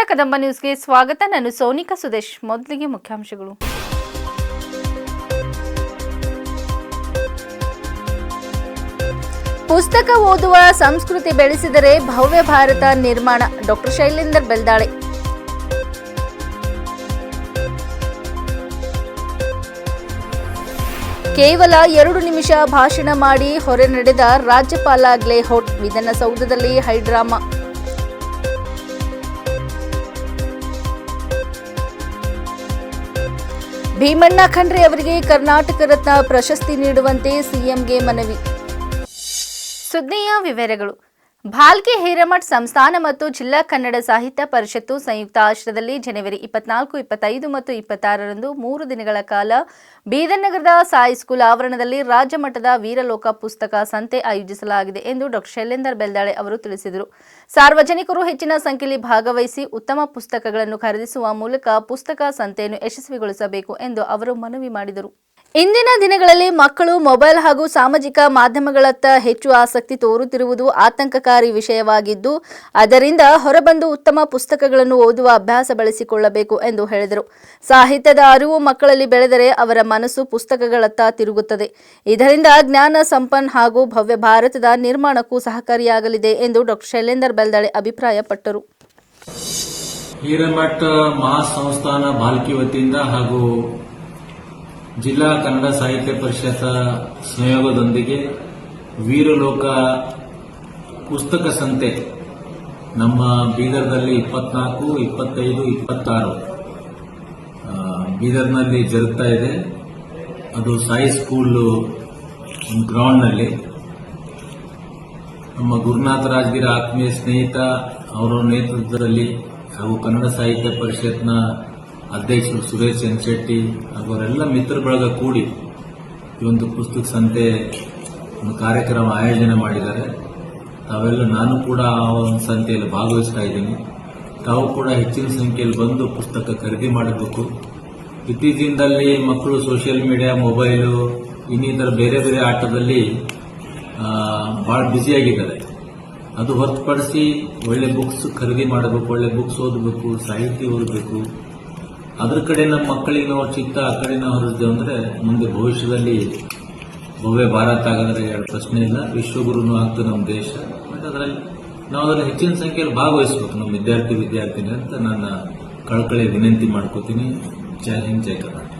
ನಮಸ್ಕಾರ, ಕದಂಬ ನ್ಯೂಸ್ಗೆ ಸ್ವಾಗತ. ನಾನು ಸೋನಿಕಾ ಸುದೇಶ್. ಮೊದಲಿಗೆ ಮುಖ್ಯಾಂಶಗಳು. ಪುಸ್ತಕ ಓದುವ ಸಂಸ್ಕೃತಿ ಬೆಳೆಸಿದರೆ ಭವ್ಯ ಭಾರತ ನಿರ್ಮಾಣ. ಡಾಕ್ಟರ್ ಶೈಲೇಂದರ್ ಬೆಲ್ದಾಳೆ. ಕೇವಲ ಎರಡು ನಿಮಿಷ ಭಾಷಣ ಮಾಡಿ ಹೊರೆ ನಡೆದ ರಾಜ್ಯಪಾಲ ಗ್ಲೇಹೋಟ್ ವಿಧಾನಸೌಧದಲ್ಲಿ ಹೈಡ್ರಾಮಾ. ಭೀಮಣ್ಣ ಖಂಡ್ರೆ ಅವರಿಗೆ ಕರ್ನಾಟಕ ರತ್ನ ಪ್ರಶಸ್ತಿ ನೀಡುವಂತೆ ಸಿಎಂಗೆ ಮನವಿ. ಸುದ್ದಿಯ ವಿವರಗಳು. ಭಾಲ್ಕೆ ಹಿರೇಮಠ್ ಸಂಸ್ಥಾನ ಮತ್ತು ಜಿಲ್ಲಾ ಕನ್ನಡ ಸಾಹಿತ್ಯ ಪರಿಷತ್ತು ಸಂಯುಕ್ತ ಆಶ್ರಯದಲ್ಲಿ ಜನವರಿ ಇಪ್ಪತ್ನಾಲ್ಕು, ಇಪ್ಪತ್ತೈದು ಮತ್ತು ಇಪ್ಪತ್ತಾರರಂದು ಮೂರು ದಿನಗಳ ಕಾಲ ಬೀದರ್ನಗರದ ಸಾಯಿ ಸ್ಕೂಲ್ ಆವರಣದಲ್ಲಿ ರಾಜ್ಯ ಮಟ್ಟದ ವೀರಲೋಕ ಪುಸ್ತಕ ಸಂತೆ ಆಯೋಜಿಸಲಾಗಿದೆ ಎಂದು ಡಾಕ್ಟರ್ ಶೈಲೇಂದರ್ ಬೆಲ್ದಾಳೆ ಅವರು ತಿಳಿಸಿದರು. ಸಾರ್ವಜನಿಕರು ಹೆಚ್ಚಿನ ಸಂಖ್ಯೆಯಲ್ಲಿ ಭಾಗವಹಿಸಿ ಉತ್ತಮ ಪುಸ್ತಕಗಳನ್ನು ಖರೀದಿಸುವ ಮೂಲಕ ಪುಸ್ತಕ ಸಂತೆಯನ್ನು ಯಶಸ್ವಿಗೊಳಿಸಬೇಕು ಎಂದು ಅವರು ಮನವಿ ಮಾಡಿದರು. ಇಂದಿನ ದಿನಗಳಲ್ಲಿ ಮಕ್ಕಳು ಮೊಬೈಲ್ ಹಾಗೂ ಸಾಮಾಜಿಕ ಮಾಧ್ಯಮಗಳತ್ತ ಹೆಚ್ಚು ಆಸಕ್ತಿ ತೋರುತ್ತಿರುವುದು ಆತಂಕಕಾರಿ ವಿಷಯವಾಗಿದ್ದು, ಅದರಿಂದ ಹೊರಬಂದು ಉತ್ತಮ ಪುಸ್ತಕಗಳನ್ನು ಓದುವ ಅಭ್ಯಾಸ ಬೆಳೆಸಿಕೊಳ್ಳಬೇಕು ಎಂದು ಹೇಳಿದರು. ಸಾಹಿತ್ಯದ ಅರಿವು ಮಕ್ಕಳಲ್ಲಿ ಬೆಳೆದರೆ ಅವರ ಮನಸ್ಸು ಪುಸ್ತಕಗಳತ್ತ ತಿರುಗುತ್ತದೆ. ಇದರಿಂದ ಜ್ಞಾನ ಸಂಪನ್ ಹಾಗೂ ಭವ್ಯ ಭಾರತದ ನಿರ್ಮಾಣಕ್ಕೂ ಸಹಕಾರಿಯಾಗಲಿದೆ ಎಂದು ಡಾಕ್ಟರ್ ಶೈಲೇಂದರ್ ಬೆಲ್ದಾಳೆ ಅಭಿಪ್ರಾಯಪಟ್ಟರು. ಹಿರೇಮಠ ಮಹಾಸಂಸ್ಥಾನ ಬಾಲ್ಕಿ ವತಿಯಿಂದ ಹಾಗೂ ಜಿಲ್ಲಾ ಕನ್ನಡ ಸಾಹಿತ್ಯ ಪರಿಷತ್ ಸಂಯೋಗದೊಂದಿಗೆ ವೀರಲೋಕ ಪುಸ್ತಕ ಸಂತೆ ನಮ್ಮ ಬೀದರ್ನಲ್ಲಿ ಇಪ್ಪತ್ನಾಲ್ಕು, ಇಪ್ಪತ್ತೈದು, ಇಪ್ಪತ್ತಾರು ಬೀದರ್ನಲ್ಲಿ ಜರುಗ್ತಾ ಇದೆ. ಅದು ಸಾಯಿ ಸ್ಕೂಲ್ ಗ್ರೌಂಡ್ನಲ್ಲಿ. ನಮ್ಮ ಗುರುನಾಥ ರಾಜಗಿರ ಆತ್ಮೀಯ ಸ್ನೇಹಿತ, ಅವರ ನೇತೃತ್ವದಲ್ಲಿ ಹಾಗೂ ಕನ್ನಡ ಸಾಹಿತ್ಯ ಪರಿಷತ್ನ ಅಧ್ಯಕ್ಷರು ಸುರೇಶ್ ಎನ್ ಶೆಟ್ಟಿ ಅವರೆಲ್ಲ ಮಿತ್ರ ಬಳಗ ಕೂಡಿ ಈ ಒಂದು ಪುಸ್ತಕ ಸಂತೆ ಒಂದು ಕಾರ್ಯಕ್ರಮ ಆಯೋಜನೆ ಮಾಡಿದ್ದಾರೆ. ತಾವೆಲ್ಲ ನಾನು ಕೂಡ ಆ ಒಂದು ಸಂತೆಯಲ್ಲಿ ಭಾಗವಹಿಸ್ತಾ ಇದ್ದೀನಿ. ತಾವು ಕೂಡ ಹೆಚ್ಚಿನ ಸಂಖ್ಯೆಯಲ್ಲಿ ಬಂದು ಪುಸ್ತಕ ಖರೀದಿ ಮಾಡಬೇಕು. ಇತ್ತೀಚಿನದಲ್ಲಿ ಮಕ್ಕಳು ಸೋಷಿಯಲ್ ಮೀಡಿಯಾ, ಮೊಬೈಲು, ಇನ್ನಿತರ ಬೇರೆ ಬೇರೆ ಆಟದಲ್ಲಿ ಬಹಳ ಬ್ಯುಸಿಯಾಗಿದ್ದಾರೆ. ಅದು ಹೊರತುಪಡಿಸಿ ಒಳ್ಳೆ ಬುಕ್ಸ್ ಖರೀದಿ ಮಾಡಬೇಕು, ಒಳ್ಳೆ ಬುಕ್ಸ್ ಓದಬೇಕು, ಸಾಹಿತ್ಯ ಓದಬೇಕು. ಅದ್ರ ಕಡೆ ನಮ್ಮ ಮಕ್ಕಳಿಗೆ ನಾವು ಚಿತ್ತ ಆ ಕಡೆ ನಾವು ಅಂದ್ರೆ ಮುಂದೆ ಭವಿಷ್ಯದಲ್ಲಿ ಭವ್ಯ ಭಾರತ ಆಗೋದ್ರೆ ಎರಡು ಪ್ರಶ್ನೆ ಇಲ್ಲ. ವಿಶ್ವಗುರುನು ಆಗ್ತದೆ ನಮ್ಮ ದೇಶ. ಬಟ್ ಅದರಲ್ಲಿ ನಾವು ಅದರಲ್ಲಿ ಹೆಚ್ಚಿನ ಸಂಖ್ಯೆಯಲ್ಲಿ ಭಾಗವಹಿಸಬೇಕು ನಮ್ಮ ವಿದ್ಯಾರ್ಥಿ, ವಿದ್ಯಾರ್ಥಿನಿ ಅಂತ ನನ್ನ ಕಳಕಳಿ ವಿನಂತಿ ಮಾಡ್ಕೋತೀನಿ. ಜೈ ಹಿಂದ್, ಜೈ ಕರ್ನಾಟಕ.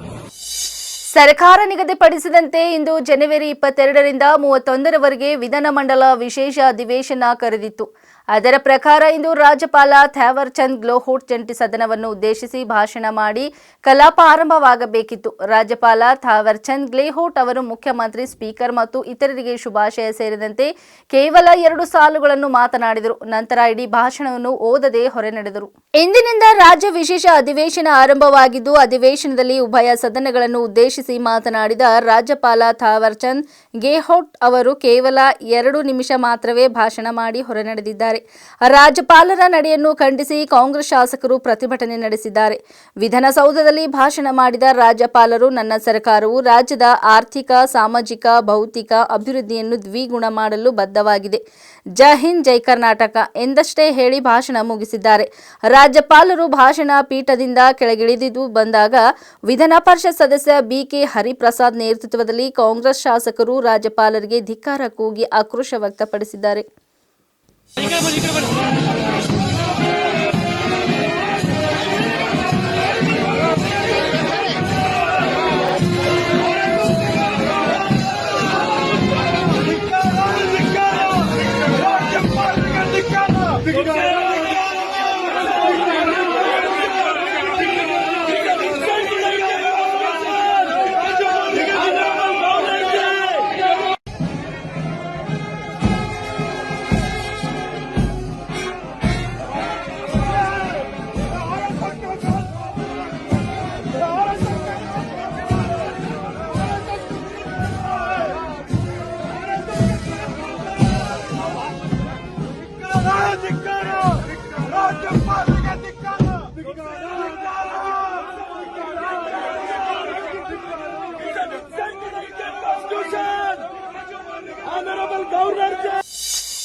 ಸರ್ಕಾರ ನಿಗದಿಪಡಿಸಿದಂತೆ ಇಂದು ಜನವರಿ ಇಪ್ಪತ್ತೆರಡರಿಂದ ಮೂವತ್ತೊಂದರವರೆಗೆ ವಿಧಾನಮಂಡಲ ವಿಶೇಷ ಅಧಿವೇಶನ ಕರೆದಿತ್ತು. ಅದರ ಪ್ರಕಾರ ಇಂದು ರಾಜ್ಯಪಾಲ ಥ್ಯಾವರ್ ಚಂದ್ ಗ್ಲೋಹೋಟ್ ಜಂಟಿ ಸದನವನ್ನು ಉದ್ದೇಶಿಸಿ ಭಾಷಣ ಮಾಡಿ ಕಲಾಪ ಆರಂಭವಾಗಬೇಕಿತ್ತು. ರಾಜ್ಯಪಾಲ ಥಾವರ್ ಚಂದ್ ಗ್ಲೇಹೋಟ್ ಅವರು ಮುಖ್ಯಮಂತ್ರಿ, ಸ್ಪೀಕರ್ ಮತ್ತು ಇತರರಿಗೆ ಶುಭಾಶಯ ಸೇರಿದಂತೆ ಕೇವಲ ಎರಡು ಸಾಲುಗಳನ್ನು ಮಾತನಾಡಿದರು. ನಂತರ ಇಡೀ ಭಾಷಣವನ್ನು ಓದದೆ ಹೊರೆ ನಡೆದರು. ಇಂದಿನಿಂದ ರಾಜ್ಯ ವಿಶೇಷ ಅಧಿವೇಶನ ಆರಂಭವಾಗಿದ್ದು, ಅಧಿವೇಶನದಲ್ಲಿ ಉಭಯ ಸದನಗಳನ್ನು ಉದ್ದೇಶಿಸಿ ಮಾತನಾಡಿದ ರಾಜ್ಯಪಾಲ ಥಾವರ್ ಚಂದ್ ಗೆಹೋಟ್ ಅವರು ಕೇವಲ ಎರಡು ನಿಮಿಷ ಮಾತ್ರವೇ ಭಾಷಣ ಮಾಡಿ ಹೊರನಡೆದಿದ್ದಾರೆ ರಾಜ್ಯಪಾಲರ ನಡೆಯನ್ನು ಖಂಡಿಸಿ ಕಾಂಗ್ರೆಸ್ ಶಾಸಕರು ಪ್ರತಿಭಟನೆ ನಡೆಸಿದ್ದಾರೆ. ವಿಧಾನಸೌಧದಲ್ಲಿ ಭಾಷಣ ಮಾಡಿದ ರಾಜ್ಯಪಾಲರು, ನನ್ನ ಸರ್ಕಾರವು ರಾಜ್ಯದ ಆರ್ಥಿಕ, ಸಾಮಾಜಿಕ, ಭೌತಿಕ ಅಭಿವೃದ್ಧಿಯನ್ನು ದ್ವಿಗುಣ ಮಾಡಲು ಬದ್ಧವಾಗಿದೆ. ಜೈ ಜೈ ಕರ್ನಾಟಕ ಎಂದಷ್ಟೇ ಹೇಳಿ ಭಾಷಣ ಮುಗಿಸಿದ್ದಾರೆ. ರಾಜ್ಯಪಾಲರು ಭಾಷಣ ಪೀಠದಿಂದ ಕೆಳಗಿಳಿದಿದ್ದು ಬಂದಾಗ ವಿಧಾನ ಪರಿಷತ್ ಸದಸ್ಯ ಬಿಕೆ ಹರಿಪ್ರಸಾದ್ ನೇತೃತ್ವದಲ್ಲಿ ಕಾಂಗ್ರೆಸ್ ಶಾಸಕರು ರಾಜ್ಯಪಾಲರಿಗೆ ಧಿಕ್ಕಾರ ಕೂಗಿ ಆಕ್ರೋಶ ವ್ಯಕ್ತಪಡಿಸಿದ್ದಾರೆ. 你干不你干个不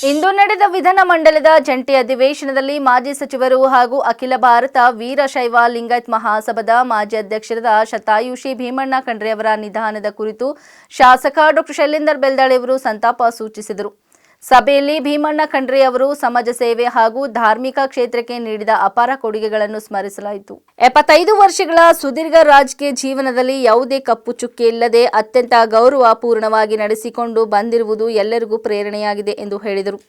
ಇಂದು ನಡೆದ ವಿಧಾನ ಮಂಡಲದ ಜಂಟಿ ಅಧಿವೇಶನದಲ್ಲಿ ಮಾಜಿ ಸಚಿವರು ಹಾಗೂ ಅಖಿಲ ಭಾರತ ವೀರಶೈವ ಲಿಂಗಾಯತ್ ಮಹಾಸಭಾದ ಮಾಜಿ ಅಧ್ಯಕ್ಷರಾದ ಶತಾಯುಷಿ ಭೀಮಣ್ಣ ಖಂಡ್ರೆ ಅವರ ನಿಧನದ ಕುರಿತು ಶಾಸಕ ಡಾಕ್ಟರ್ ಶೈಲೇಂದರ್ ಬೆಲ್ದಾಳಿ ಅವರು ಸಂತಾಪ ಸೂಚಿಸಿದರು. ಸಭೆಯಲ್ಲಿ ಭೀಮಣ್ಣ ಖಂಡ್ರೆ ಅವರು ಸಮಾಜ ಸೇವೆ ಹಾಗೂ ಧಾರ್ಮಿಕ ಕ್ಷೇತ್ರಕ್ಕೆ ನೀಡಿದ ಅಪಾರ ಕೊಡುಗೆಗಳನ್ನು ಸ್ಮರಿಸಲಾಯಿತು. ಎಪ್ಪತ್ತೈದು ವರ್ಷಗಳ ಸುದೀರ್ಘ ರಾಜಕೀಯ ಜೀವನದಲ್ಲಿ ಯಾವುದೇ ಕಪ್ಪು ಚುಕ್ಕೆ ಇಲ್ಲದೆ ಅತ್ಯಂತ ಗೌರವಪೂರ್ಣವಾಗಿ ನಡೆಸಿಕೊಂಡು ಬಂದಿರುವುದು ಎಲ್ಲರಿಗೂ ಪ್ರೇರಣೆಯಾಗಿದೆ ಎಂದು ಹೇಳಿದರು.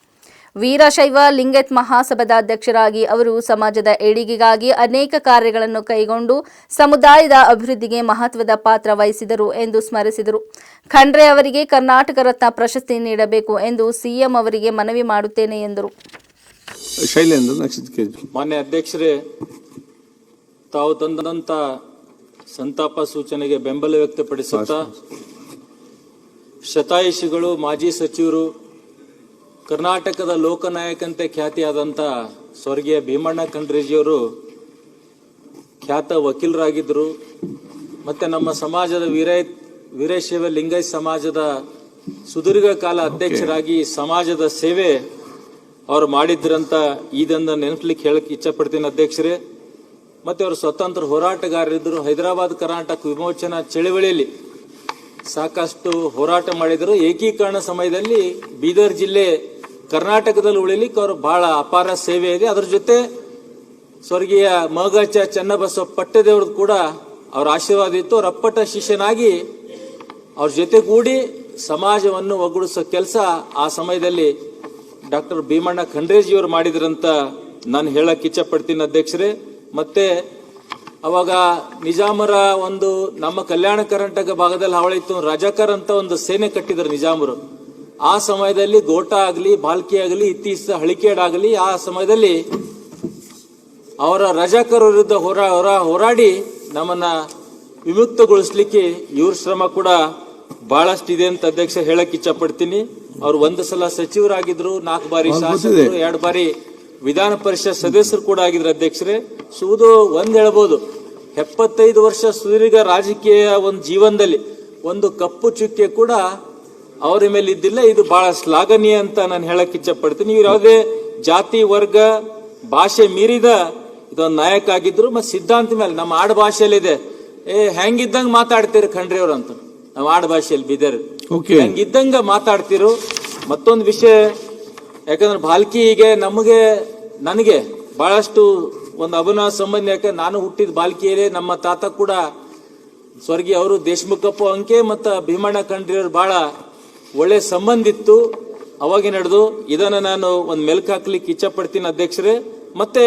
ವೀರಶೈವ ಲಿಂಗೈತ್ ಮಹಾಸಭಾದ ಅಧ್ಯಕ್ಷರಾಗಿ ಅವರು ಸಮಾಜದ ಏಳಿಗೆಗಾಗಿ ಅನೇಕ ಕಾರ್ಯಗಳನ್ನು ಕೈಗೊಂಡು ಸಮುದಾಯದ ಅಭಿವೃದ್ಧಿಗೆ ಮಹತ್ವದ ಪಾತ್ರ ವಹಿಸಿದರು ಎಂದು ಸ್ಮರಿಸಿದರು. ಖಂಡ್ರೆ ಅವರಿಗೆ ಕರ್ನಾಟಕ ರತ್ನ ಪ್ರಶಸ್ತಿ ನೀಡಬೇಕು ಎಂದು ಸಿಎಂ ಅವರಿಗೆ ಮನವಿ ಮಾಡುತ್ತೇನೆ ಎಂದರು. ಮಾನ್ಯ ಅಧ್ಯಕ್ಷರೇ ತಾವು ತಂದಂತ ಸಂತಾಪ ಸೂಚನೆಗೆ ಬೆಂಬಲ ವ್ಯಕ್ತಪಡಿಸುತ್ತಾ ಶತಾಯುಷಿಗಳು ಮಾಜಿ ಸಚಿವರು ಕರ್ನಾಟಕದ ಲೋಕನಾಯಕಂತೆ ಖ್ಯಾತಿಯಾದಂಥ ಸ್ವರ್ಗೀಯ ಭೀಮಣ್ಣ ಖಂಡ್ರೇಜಿಯವರು ಖ್ಯಾತ ವಕೀಲರಾಗಿದ್ದರು. ಮತ್ತೆ ನಮ್ಮ ಸಮಾಜದ ವೀರೈ ವೀರಶೈವ ಲಿಂಗಾಯತ್ ಸಮಾಜದ ಸುದೀರ್ಘ ಕಾಲ ಅಧ್ಯಕ್ಷರಾಗಿ ಸಮಾಜದ ಸೇವೆ ಅವ್ರು ಮಾಡಿದ್ರಂತ ಇದನ್ನು ನೆನಪಲಿಕ್ಕೆ ಹೇಳಕ್ಕೆ ಇಚ್ಛಪಡ್ತೀನಿ ಅಧ್ಯಕ್ಷರೇ. ಮತ್ತೆ ಅವರು ಸ್ವತಂತ್ರ ಹೋರಾಟಗಾರರಿದ್ದರು ಹೈದರಾಬಾದ್ ಕರ್ನಾಟಕ ವಿಮೋಚನಾ ಚಳವಳಿಯಲ್ಲಿ ಸಾಕಷ್ಟು ಹೋರಾಟ ಮಾಡಿದರು. ಏಕೀಕರಣ ಸಮಯದಲ್ಲಿ ಬೀದರ್ ಜಿಲ್ಲೆ ಕರ್ನಾಟಕದಲ್ಲಿ ಉಳಿಲಿಕ್ಕೆ ಅವರು ಬಹಳ ಅಪಾರ ಸೇವೆ ಇದೆ. ಅದರ ಜೊತೆ ಸ್ವರ್ಗೀಯ ಮಗಚ ಚನ್ನಬಸವ ಪಟ್ಟದೇವ್ರದ್ದು ಕೂಡ ಅವರ ಆಶೀರ್ವಾದ ಇತ್ತು. ಅವ್ರ ಅಪ್ಪಟ ಶಿಷ್ಯನಾಗಿ ಅವ್ರ ಜೊತೆಗೂಡಿ ಸಮಾಜವನ್ನು ಒಗ್ಗೂಡಿಸೋ ಕೆಲಸ ಆ ಸಮಯದಲ್ಲಿ ಡಾಕ್ಟರ್ ಭೀಮಣ್ಣ ಖಂಡ್ರೇಜಿಯವರು ಮಾಡಿದ್ರಂತ ನಾನು ಹೇಳಕ್ ಇಚ್ಛಪಡ್ತೀನಿ ಅಧ್ಯಕ್ಷರೇ. ಮತ್ತೆ ಅವಾಗ ನಿಜಾಮರ ಒಂದು ನಮ್ಮ ಕಲ್ಯಾಣ ಕರ್ನಾಟಕ ಭಾಗದಲ್ಲಿ ಹಾವಳಿತ್ತು ರಜಾಕರ್ ಅಂತ ಒಂದು ಸೇನೆ ಕಟ್ಟಿದ್ರು ನಿಜಾಮರು. ಆ ಸಮಯದಲ್ಲಿ ಗೋಟಾ ಆಗಲಿ ಬಾಲ್ಕಿ ಆಗಲಿ ಇತ್ತೀಚ ಹಳಿಕೇಡಾಗಲಿ ಆ ಸಮಯದಲ್ಲಿ ಅವರ ರಜಾಕರ ವಿರುದ್ಧ ಹೋರಾ ಹೊರ ಹೋರಾಡಿ ನಮ್ಮನ್ನ ವಿಮುಕ್ತಗೊಳಿಸ್ಲಿಕ್ಕೆ ಇವ್ರ ಶ್ರಮ ಕೂಡ ಬಹಳಷ್ಟಿದೆ ಅಂತ ಅಧ್ಯಕ್ಷ ಹೇಳಕ್ ಇಚ್ಛಪಡ್ತೀನಿ. ಅವ್ರು ಒಂದು ಸಲ ಸಚಿವರಾಗಿದ್ರು ನಾಲ್ಕು ಬಾರಿ ಶಾಸಕರು ಎರಡು ಬಾರಿ ವಿಧಾನ ಪರಿಷತ್ ಸದಸ್ಯರು ಕೂಡ ಆಗಿದ್ರು ಅಧ್ಯಕ್ಷರೇ. ಸುವುದು ಒಂದ್ ಹೇಳ್ಬೋದು. ಎಪ್ಪತ್ತೈದು ವರ್ಷ ಸುದೀರ್ಘ ರಾಜಕೀಯ ಒಂದು ಜೀವನದಲ್ಲಿ ಒಂದು ಕಪ್ಪು ಚುಕ್ಕೆ ಕೂಡ ಅವರ ಮೇಲೆ ಇದ್ದಿಲ್ಲ ಇದು ಬಹಳ ಶ್ಲಾಘನೀಯ ಅಂತ ನಾನು ಹೇಳಕ್ ಇಚ್ಛಪಡ್ತೀನಿ. ಇವ್ರು ಯಾವುದೇ ಜಾತಿ ವರ್ಗ ಭಾಷೆ ಮೀರಿದ ಇದೊಂದು ನಾಯಕ ಆಗಿದ್ರು ಮತ್ತೆ ಸಿದ್ಧಾಂತ ಮೇಲೆ ನಮ್ಮ ಆಡು ಭಾಷೆಯಲ್ಲಿದೆ ಏ ಹೆಂಗಿದ್ದಂಗೆ ಮಾತಾಡ್ತೀರಿ ಖಂಡ್ರಿ ಅವ್ರು ಅಂತ. ನಮ್ಮ ಆಡು ಭಾಷೆಯಲ್ಲಿ ಓಕೆ Okay. ಹೆಂಗಿದ್ದಂಗ ಮಾತಾಡ್ತಿರು ಮತ್ತೊಂದು ವಿಷಯ ಯಾಕಂದ್ರೆ ಬಾಲ್ಕಿಗೆ ನಮಗೆ ನನಗೆ ಬಹಳಷ್ಟು ಒಂದು ಅಭಿನವ ಸಂಬಂಧ ಯಾಕೆ ನಾನು ಹುಟ್ಟಿದ ಬಾಲ್ಕಿಯಲ್ಲೇ ನಮ್ಮ ತಾತ ಕೂಡ ಸ್ವರ್ಗಿ ಅವರು ದೇಶಮುಖಪ್ಪ ಅಂಕೆ ಮತ್ತು ಭೀಮಣ್ಣ ಖಂಡ್ರಿಯವ್ರು ಬಹಳ ಒಳ್ಳೆ ಸಂಬಂಧಿತ್ತು ಅವಾಗೆ ಅವಾಗ ನಡೆದು ಇದನ್ನ ನಾನು ಒಂದು ಮೆಲ್ಕ್ ಹಾಕ್ಲಿಕ್ಕೆ ಇಚ್ಛಪಡ್ತೀನಿ ಅಧ್ಯಕ್ಷರೇ. ಮತ್ತೆ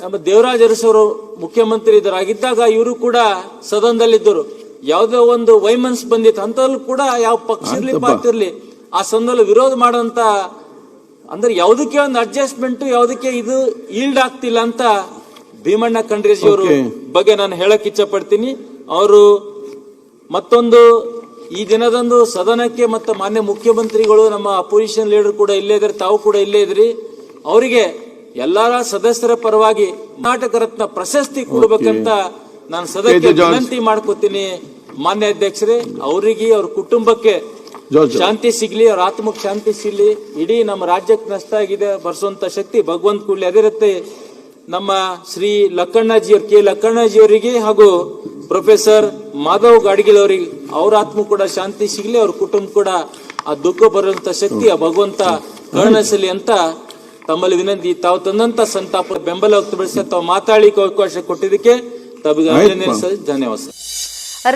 ನಮ್ಮ ದೇವರಾಜ ಅರಸವರು ಮುಖ್ಯಮಂತ್ರಿ ಇದರಾಗಿದ್ದಾಗ ಇವರು ಕೂಡ ಸದನದಲ್ಲಿದ್ದರು. ಯಾವುದೋ ಒಂದು ವೈಮನ್ಸ್ ಬಂದಿತ್ತು ಅಂತಲ್ಲೂ ಕೂಡ ಯಾವ ಪಕ್ಷ ಇರ್ಲಿ ಆಯ್ತಪ್ಪ. ಪಾರ್ಟಿ ಇರ್ಲಿ ಆ ಸಂದರ್ಭದಲ್ಲಿ ವಿರೋಧ ಮಾಡೋಂಥ ಅಂದ್ರೆ ಯಾವುದಕ್ಕೆ ಒಂದು ಅಡ್ಜಸ್ಟ್ಮೆಂಟ್ ಯಾವುದಕ್ಕೆ ಇದು ಈಲ್ಡ್ ಆಗ್ತಿಲ್ಲ ಅಂತ ಭೀಮಣ್ಣ ಖಂಡ್ರೇಜಿ ಅವರು ಬಗ್ಗೆ ನಾನು ಹೇಳಕ್ ಇಚ್ಛಪಡ್ತೀನಿ ಅವರು ಮತ್ತೊಂದು ಈ ದಿನದಂದು ಸದನಕ್ಕೆ ಮತ್ತು ಮಾನ್ಯ ಮುಖ್ಯಮಂತ್ರಿಗಳು ನಮ್ಮ ಅಪೋಸಿಷನ್ ಲೀಡರ್ ಕೂಡ ಇಲ್ಲೇ ಇದ್ರಿ ತಾವು ಕೂಡ ಇಲ್ಲೇ ಇದ್ರಿ. ಅವರಿಗೆ ಎಲ್ಲರ ಸದಸ್ಯರ ಪರವಾಗಿ ಕರ್ನಾಟಕ ರತ್ನ ಪ್ರಶಸ್ತಿ ಕೊಡಬೇಕಂತ ನಾನು ಸದಕ್ಕೆ. ವಿನಂತಿ ಮಾಡ್ಕೋತೀನಿ. ಮಾನ್ಯ ಅಧ್ಯಕ್ಷರೇ ಅವರಿಗೆ ಅವ್ರ ಕುಟುಂಬಕ್ಕೆ ಶಾಂತಿ ಸಿಗ್ಲಿ ಅವ್ರ ಆತ್ಮಕ್ಕೆ ಶಾಂತಿ ಸಿಗ್ಲಿ. ಇಡೀ ನಮ್ಮ ರಾಜ್ಯಕ್ಕೆ ನಷ್ಟ ಆಗಿದೆ ಬರ್ಸುವಂತ ಶಕ್ತಿ ಭಗವಂತ ಕೂಡಲಿ ಅದೇ ರೀತಿ ನಮ್ಮ ಶ್ರೀ ಲಕ್ಕಣ್ಣಾಜಿಯವ್ರ ಕೆ ಲಕ್ಕಣ್ಣಜಿಯವರಿಗೆ ಹಾಗೂ ಪ್ರೊಫೆಸರ್ ಮಾಧವ್ ಗಾಡ್ಗಿಲ್ ಅವರಿಗೆ ಅವ್ರ ಆತ್ಮ ಕೂಡ ಶಾಂತಿ ಸಿಗಲಿ ಅವ್ರ ಕುಟುಂಬ ಕೂಡ ಆ ದುಃಖ ಬರುವಂತ ಶಕ್ತಿ ಆ ಭಗವಂತ ಕರುಣಿಸಲಿ ಅಂತ ತಮ್ಮಲ್ಲಿ ವಿನಂತಿ ತಾವು ತಂದಂತ ಸಂತಾಪ ಬೆಂಬಲ ವ್ಯಕ್ತಪಡಿಸಿ ತಾವು ಮಾತಾಡ್ಲಿಕ್ಕೆ ಅವಕಾಶ ಕೊಟ್ಟಿದ್ದಕ್ಕೆ ತಮಗೆ ಅಭಿನಂದನೆ ಸಲ್ಲಿಸಿ ಧನ್ಯವಾದ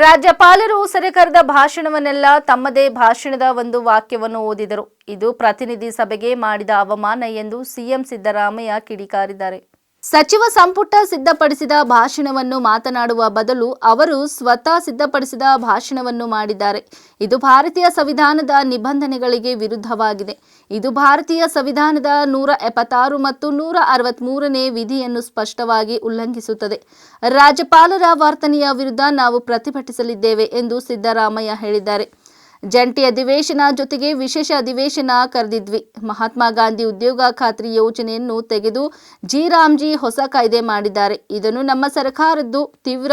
ರಾಜ್ಯಪಾಲರು ಸರ್ಕಾರದ ಭಾಷಣವನ್ನೆಲ್ಲ ತಮ್ಮದೇ ಭಾಷಣದ ಒಂದು ವಾಕ್ಯವನ್ನು ಓದಿದರು. ಇದು ಪ್ರತಿನಿಧಿ ಸಭೆಗೆ ಮಾಡಿದ ಅವಮಾನ ಎಂದು ಸಿಎಂ ಸಿದ್ದರಾಮಯ್ಯ ಕಿಡಿಕಾರಿದ್ದಾರೆ. ಸಚಿವ ಸಂಪುಟ ಸಿದ್ಧಪಡಿಸಿದ ಭಾಷಣವನ್ನು ಮಾತನಾಡುವ ಬದಲು ಅವರು ಸ್ವತಃ ಸಿದ್ಧಪಡಿಸಿದ ಭಾಷಣವನ್ನು ಮಾಡಿದ್ದಾರೆ. ಇದು ಭಾರತೀಯ ಸಂವಿಧಾನದ ನಿಬಂಧನೆಗಳಿಗೆ ವಿರುದ್ಧವಾಗಿದೆ. ಇದು ಭಾರತೀಯ ಸಂವಿಧಾನದ ನೂರ ಎಪ್ಪತ್ತಾರು ಮತ್ತು ನೂರ ಅರವತ್ಮೂರನೇ ವಿಧಿಯನ್ನು ಸ್ಪಷ್ಟವಾಗಿ ಉಲ್ಲಂಘಿಸುತ್ತದೆ. ರಾಜ್ಯಪಾಲರ ವರ್ತನೆಯ ವಿರುದ್ಧ ನಾವು ಪ್ರತಿಭಟಿಸಲಿದ್ದೇವೆ ಎಂದು ಸಿದ್ದರಾಮಯ್ಯ ಹೇಳಿದ್ದಾರೆ. ಜಂಟಿ ಅಧಿವೇಶನ ಜೊತೆಗೆ ವಿಶೇಷ ಅಧಿವೇಶನ ಕರೆದಿದ್ವಿ. ಮಹಾತ್ಮ ಗಾಂಧಿ ಉದ್ಯೋಗ ಖಾತ್ರಿ ಯೋಜನೆಯನ್ನು ತೆಗೆದು ಜಿ ರಾಮ್ಜಿ ಹೊಸ ಕಾಯ್ದೆ ಮಾಡಿದ್ದಾರೆ. ಇದನ್ನು ನಮ್ಮ ಸರ್ಕಾರದ್ದು ತೀವ್ರ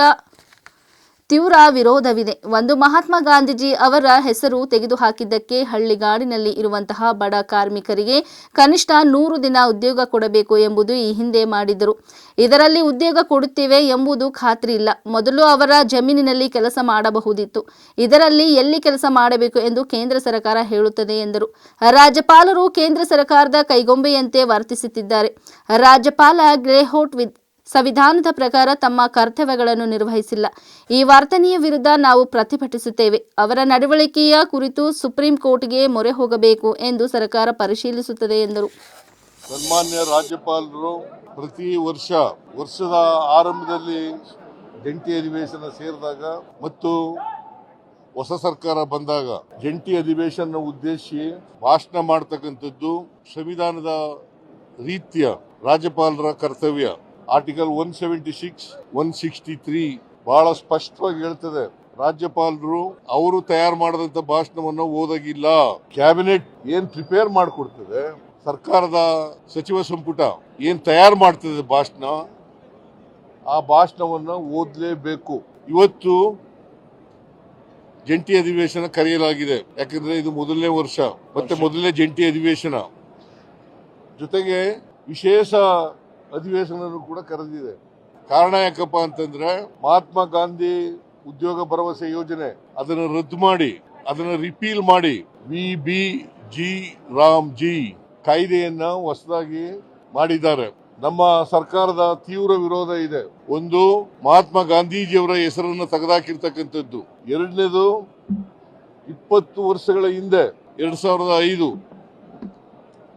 ತೀವ್ರ ವಿರೋಧವಿದೆ. ಒಂದು ಮಹಾತ್ಮ ಗಾಂಧೀಜಿ ಅವರ ಹೆಸರು ತೆಗೆದುಹಾಕಿದ್ದಕ್ಕೆ ಹಳ್ಳಿಗಾಡಿನಲ್ಲಿ ಇರುವಂತಹ ಬಡ ಕಾರ್ಮಿಕರಿಗೆ ಕನಿಷ್ಠ ನೂರು ದಿನ ಉದ್ಯೋಗ ಕೊಡಬೇಕು ಎಂಬುದು ಈ ಹಿಂದೆ ಮಾಡಿದರು ಇದರಲ್ಲಿ ಉದ್ಯೋಗ ಕೊಡುತ್ತೇವೆ ಎಂಬುದು ಖಾತ್ರಿ ಇಲ್ಲ ಮೊದಲು ಅವರ ಜಮೀನಿನಲ್ಲಿ ಕೆಲಸ ಮಾಡಬಹುದಿತ್ತು. ಇದರಲ್ಲಿ ಎಲ್ಲಿ ಕೆಲಸ ಮಾಡಬೇಕು ಎಂದು ಕೇಂದ್ರ ಸರ್ಕಾರ ಹೇಳುತ್ತದೆ ಎಂದರು. ರಾಜ್ಯಪಾಲರು ಕೇಂದ್ರ ಸರ್ಕಾರದ ಕೈಗೊಂಬೆಯಂತೆ ವರ್ತಿಸುತ್ತಿದ್ದಾರೆ. ರಾಜ್ಯಪಾಲ ಗ್ರೇಹೋಟ್ ವಿದ್ ಸಂವಿಧಾನದ ಪ್ರಕಾರ ತಮ್ಮ ಕರ್ತವ್ಯಗಳನ್ನು ನಿರ್ವಹಿಸಿಲ್ಲ. ಈ ವರ್ತನೆಯ ವಿರುದ್ಧ ನಾವು ಪ್ರತಿಭಟಿಸುತ್ತೇವೆ. ಅವರ ನಡವಳಿಕೆಯ ಕುರಿತು ಸುಪ್ರೀಂ ಕೋರ್ಟ್ಗೆ ಮೊರೆ ಹೋಗಬೇಕು ಎಂದು ಸರ್ಕಾರ ಪರಿಶೀಲಿಸುತ್ತದೆ ಎಂದರು. ಸನ್ಮಾನ್ಯ ರಾಜ್ಯಪಾಲರು, ಪ್ರತಿ ವರ್ಷ, ವರ್ಷದ ಆರಂಭದಲ್ಲಿ ಜಂಟಿ ಅಧಿವೇಶನ ಸೇರಿದಾಗ ಮತ್ತು ಹೊಸ ಸರ್ಕಾರ ಬಂದಾಗ ಜಂಟಿ ಅಧಿವೇಶನ ಉದ್ದೇಶಿ ಭಾಷಣ ಮಾಡ್ತಕ್ಕಂಥದ್ದು ಸಂವಿಧಾನದ ರೀತಿಯ ರಾಜ್ಯಪಾಲರ ಕರ್ತವ್ಯ. Article one seventy six one sixty three ಬಹಳ ಸ್ಪಷ್ಟವಾಗಿ ಹೇಳ್ತದೆ. ರಾಜ್ಯಪಾಲರು ಅವರು ತಯಾರು ಮಾಡಿದಂತ ಭಾಷಣವನ್ನು ಓದಾಗಿಲ್ಲ ಕ್ಯಾಬಿನೆಟ್ ಏನ್ ಪ್ರಿಪೇರ್ ಮಾಡಿಕೊಡ್ತದೆ? ಸರ್ಕಾರದ ಸಚಿವ ಸಂಪುಟ ಏನ್ ತಯಾರು ಮಾಡ್ತದೆ ಭಾಷಣ? ಆ ಭಾಷಣವನ್ನು ಓದಲೇಬೇಕು. ಇವತ್ತು ಜಂಟಿ ಅಧಿವೇಶನ ಕರೆಯಲಾಗಿದೆ. ಯಾಕಂದ್ರೆ ಇದು ಮೊದಲನೇ ವರ್ಷ. ಮತ್ತೆ ಮೊದಲನೇ ಜಂಟಿ ಅಧಿವೇಶನ. ಜೊತೆಗೆ ವಿಶೇಷ ಅಧಿವೇಶನ ಕೂಡ ಕರೆದಿದೆ. ಕಾರಣ ಯಾಕಪ್ಪ ಅಂತಂದ್ರೆ ಮಹಾತ್ಮ ಗಾಂಧಿ ಉದ್ಯೋಗ ಭರವಸೆ ಯೋಜನೆ ಅದನ್ನು ರದ್ದು ಮಾಡಿ, ಅದನ್ನು ರಿಪೀಲ್ ಮಾಡಿ V B G Ram G ಕಾಯ್ದೆಯನ್ನ ಹೊಸದಾಗಿ ಮಾಡಿದ್ದಾರೆ. ನಮ್ಮ ಸರ್ಕಾರದ ತೀವ್ರ ವಿರೋಧ ಇದೆ. ಒಂದು, ಮಹಾತ್ಮ ಗಾಂಧೀಜಿಯವರ ಹೆಸರನ್ನು ತೆಗೆದಾಕಿರ್ತಕ್ಕಂಥದ್ದು. ಎರಡನೇದು, ಇಪ್ಪತ್ತು ವರ್ಷಗಳ ಹಿಂದೆ, ಎರಡ್ ಸಾವಿರದ ಐದು,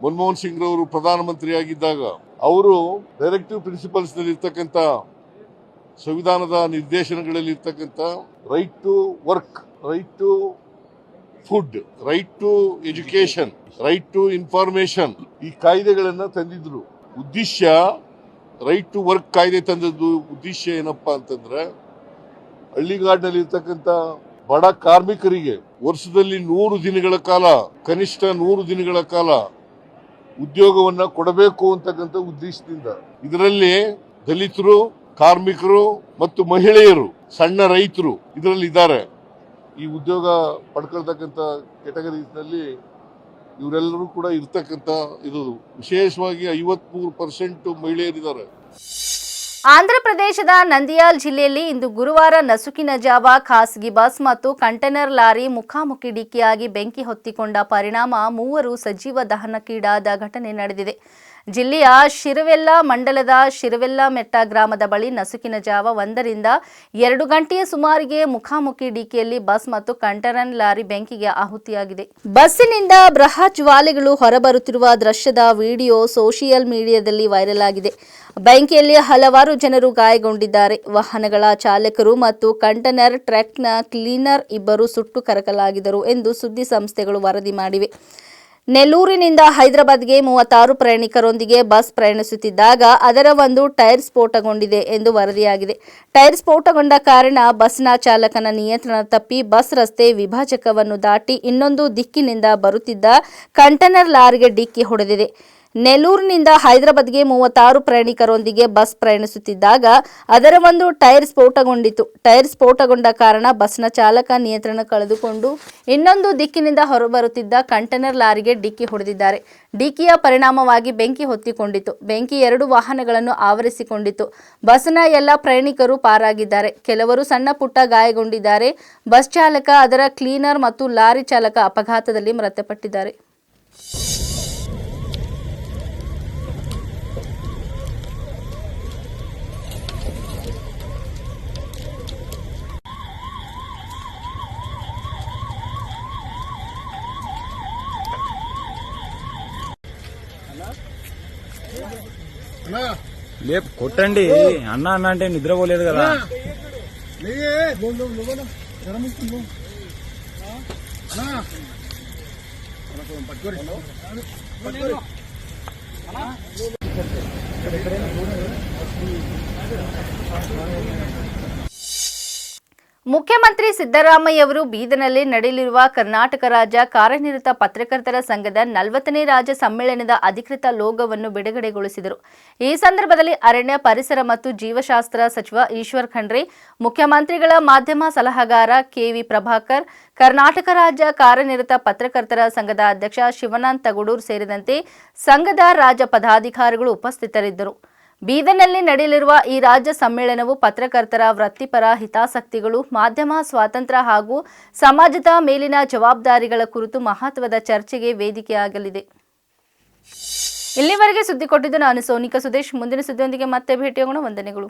ಮನಮೋಹನ್ ಸಿಂಗ್ ರವರು ಪ್ರಧಾನಮಂತ್ರಿಯಾಗಿದ್ದಾಗ ಅವರು ಡೈರೆಕ್ಟಿವ್ ಪ್ರಿನ್ಸಿಪಲ್ಸ್ನಲ್ಲಿ ಇರ್ತಕ್ಕಂಥ ಸಂವಿಧಾನದ ನಿರ್ದೇಶನಗಳಲ್ಲಿ ಇರ್ತಕ್ಕಂಥ right to work right to food right to education right to information ಈ ಕಾಯ್ದೆಗಳನ್ನ ತಂದಿದ್ರು. ಉದ್ದೇಶ ರೈಟ್ ಟು ವರ್ಕ್ ಕಾಯ್ದೆ ತಂದದ್ದು ಉದ್ದೇಶ ಏನಪ್ಪಾ ಅಂತಂದ್ರೆ ಹಳ್ಳಿಗಾಡಿನಲ್ಲಿ ಇರ್ತಕ್ಕಂಥ ಬಡ ಕಾರ್ಮಿಕರಿಗೆ ವರ್ಷದಲ್ಲಿ ನೂರು ದಿನಗಳ ಕಾಲ, ಕನಿಷ್ಠ ನೂರು ದಿನಗಳ ಕಾಲ ಉದ್ಯೋಗವನ್ನ ಕೊಡಬೇಕು ಅಂತಕ್ಕಂಥ ಉದ್ದೇಶದಿಂದ. ಇದರಲ್ಲಿ ದಲಿತರು, ಕಾರ್ಮಿಕರು ಮತ್ತು ಮಹಿಳೆಯರು, ಸಣ್ಣ ರೈತರು ಇದರಲ್ಲಿ ಇದ್ದಾರೆ. ಈ ಉದ್ಯೋಗ ಪಡ್ಕೊಳ್ತಕ್ಕಂಥ ಕೆಟಗರೀಸ್ನಲ್ಲಿ ಇವರೆಲ್ಲರೂ ಕೂಡ ಇರ್ತಕ್ಕಂಥ ಇದು ವಿಶೇಷವಾಗಿ ಐವತ್ಮೂರು ಪರ್ಸೆಂಟ್ ಮಹಿಳೆಯರಿದ್ದಾರೆ. ಆಂಧ್ರಪ್ರದೇಶದ ನಂದಿಯಾಲ್ ಜಿಲ್ಲೆಯಲ್ಲಿ ಇಂದು ಗುರುವಾರ ನಸುಕಿನ ಜಾವ, ಖಾಸಗಿ ಬಸ್ ಮತ್ತು ಕಂಟೈನರ್ ಲಾರಿ ಮುಖಾಮುಖಿ ಡಿಕ್ಕಿಯಾಗಿ ಬೆಂಕಿ ಹೊತ್ತಿಕೊಂಡ ಪರಿಣಾಮ ಮೂವರು ಸಜೀವ ದಹನಕ್ಕೀಡಾದ ಘಟನೆ ನಡೆದಿದೆ. ಜಿಲ್ಲೆಯ ಶಿರವೆಲ್ಲ ಮಂಡಲದ ಶಿರವೆಲ್ಲ ಮೆಟ್ಟ ಗ್ರಾಮದ ಬಳಿ ನಸುಕಿನ ಜಾವ ಒಂದರಿಂದ ಎರಡು ಗಂಟೆಯ ಸುಮಾರಿಗೆ ಮುಖಾಮುಖಿ ಡಿಕಿಯಲ್ಲಿ ಬಸ್ ಮತ್ತು ಕಂಟರನ್ ಲಾರಿ ಬೆಂಕಿಗೆ ಆಹುತಿಯಾಗಿದೆ. ಬಸ್ಸಿನಿಂದ ಬೃಹತ್ ಜ್ವಾಲೆಗಳು ಹೊರಬರುತ್ತಿರುವ ದೃಶ್ಯದ ವಿಡಿಯೋ ಸೋಷಿಯಲ್ ಮೀಡಿಯಾದಲ್ಲಿ ವೈರಲ್ ಆಗಿದೆ. ಬೆಂಕಿಯಲ್ಲಿ ಹಲವಾರು ಜನರು ಗಾಯಗೊಂಡಿದ್ದಾರೆ. ವಾಹನಗಳ ಚಾಲಕರು ಮತ್ತು ಕಂಟೈನರ್, ಟ್ರಕ್ನ ಕ್ಲೀನರ್ ಇಬ್ಬರು ಸುಟ್ಟು ಕರಕಲಾಗಿದರು ಎಂದು ಸುದ್ದಿ ಸಂಸ್ಥೆಗಳು ವರದಿ ಮಾಡಿವೆ. ನೆಲ್ಲೂರಿನಿಂದ ಹೈದರಾಬಾದ್ಗೆ ಮೂವತ್ತಾರು ಪ್ರಯಾಣಿಕರೊಂದಿಗೆ ಬಸ್ ಪ್ರಯಾಣಿಸುತ್ತಿದ್ದಾಗ ಅದರ ಒಂದು ಟೈರ್ ಸ್ಫೋಟಗೊಂಡಿದೆ ಎಂದು ವರದಿಯಾಗಿದೆ. ಟೈರ್ ಸ್ಫೋಟಗೊಂಡ ಕಾರಣ ಬಸ್ನ ಚಾಲಕನ ನಿಯಂತ್ರಣ ತಪ್ಪಿ ಬಸ್ ರಸ್ತೆ ವಿಭಾಜಕವನ್ನು ದಾಟಿ ಇನ್ನೊಂದು ದಿಕ್ಕಿನಿಂದ ಬರುತ್ತಿದ್ದ ಕಂಟೈನರ್ ಲಾರಿಗೆ ಡಿಕ್ಕಿ ಹೊಡೆದಿದೆ. ನೆಲ್ಲೂರಿನಿಂದ ಹೈದರಾಬಾದ್ಗೆ ಮೂವತ್ತಾರು ಪ್ರಯಾಣಿಕರೊಂದಿಗೆ ಬಸ್ ಪ್ರಯಾಣಿಸುತ್ತಿದ್ದಾಗ ಅದರ ಒಂದು ಟೈರ್ ಸ್ಫೋಟಗೊಂಡಿತು ಟೈರ್ ಸ್ಫೋಟಗೊಂಡ ಕಾರಣ ಬಸ್ನ ಚಾಲಕ ನಿಯಂತ್ರಣ ಕಳೆದುಕೊಂಡು ಇನ್ನೊಂದು ದಿಕ್ಕಿನಿಂದ ಹೊರಬರುತ್ತಿದ್ದ ಕಂಟೈನರ್ ಲಾರಿಗೆ ಡಿಕ್ಕಿ ಹೊಡೆದಿದ್ದಾರೆ. ಡಿಕ್ಕಿಯ ಪರಿಣಾಮವಾಗಿ ಬೆಂಕಿ ಹೊತ್ತಿಕೊಂಡಿತು ಬೆಂಕಿ ಎರಡು ವಾಹನಗಳನ್ನು ಆವರಿಸಿಕೊಂಡಿತು ಬಸ್ನ ಎಲ್ಲ ಪ್ರಯಾಣಿಕರು ಪಾರಾಗಿದ್ದಾರೆ. ಕೆಲವರು ಸಣ್ಣ ಪುಟ್ಟ ಗಾಯಗೊಂಡಿದ್ದಾರೆ. ಬಸ್ ಚಾಲಕ, ಅದರ ಕ್ಲೀನರ್ ಮತ್ತು ಲಾರಿ ಚಾಲಕ ಅಪಘಾತದಲ್ಲಿ ಮೃತಪಟ್ಟಿದ್ದಾರೆ. లేపు కొట్టండి. అన్న అన్న అంటే నిద్రపోలేదు కదా. ಮುಖ್ಯಮಂತ್ರಿ ಸಿದ್ದರಾಮಯ್ಯ ಅವರು ಬೀದರ್ನಲ್ಲಿ ನಡೆಯಲಿರುವ ಕರ್ನಾಟಕ ರಾಜ್ಯ ಕಾರ್ಯನಿರತ ಪತ್ರಕರ್ತರ ಸಂಘದ ನಲವತ್ತನೇ ರಾಜ್ಯ ಸಮ್ಮೇಳನದ ಅಧಿಕೃತ ಲೋಗವನ್ನು ಬಿಡುಗಡೆಗೊಳಿಸಿದರು. ಈ ಸಂದರ್ಭದಲ್ಲಿ ಅರಣ್ಯ, ಪರಿಸರ ಮತ್ತು ಜೀವಶಾಸ್ತ್ರ ಸಚಿವ ಈಶ್ವರ್ ಖಂಡ್ರೆ, ಮುಖ್ಯಮಂತ್ರಿಗಳ ಮಾಧ್ಯಮ ಸಲಹೆಗಾರ ಕೆವಿ ಪ್ರಭಾಕರ್, ಕರ್ನಾಟಕ ರಾಜ್ಯ ಕಾರ್ಯನಿರತ ಪತ್ರಕರ್ತರ ಸಂಘದ ಅಧ್ಯಕ್ಷ ಶಿವನಾಥ್ ತಗಡೂರ್ ಸೇರಿದಂತೆ ಸಂಘದ ರಾಜ್ಯ ಪದಾಧಿಕಾರಿಗಳು ಉಪಸ್ಥಿತರಿದ್ದರು. ಬೀದರ್ನಲ್ಲಿ ನಡೆಯಲಿರುವ ಈ ರಾಜ್ಯ ಸಮ್ಮೇಳನವು ಪತ್ರಕರ್ತರ ವೃತ್ತಿಪರ ಹಿತಾಸಕ್ತಿಗಳು, ಮಾಧ್ಯಮ ಸ್ವಾತಂತ್ರ್ಯ ಹಾಗೂ ಸಮಾಜದ ಮೇಲಿನ ಜವಾಬ್ದಾರಿಗಳ ಕುರಿತು ಮಹತ್ವದ ಚರ್ಚೆಗೆ ವೇದಿಕೆಯಾಗಲಿದೆ. ಇಲ್ಲಿವರೆಗೆ ಸುದ್ದಿ ಕೊಟ್ಟಿದ್ದು ನಾನು ಸೋನಿಕಾ ಸುದೇಶ್. ಮುಂದಿನ ಸುದ್ದಿಯೊಂದಿಗೆ ಮತ್ತೆ ಭೇಟಿಯಾಗೋಣ ವಂದನೆಗಳು.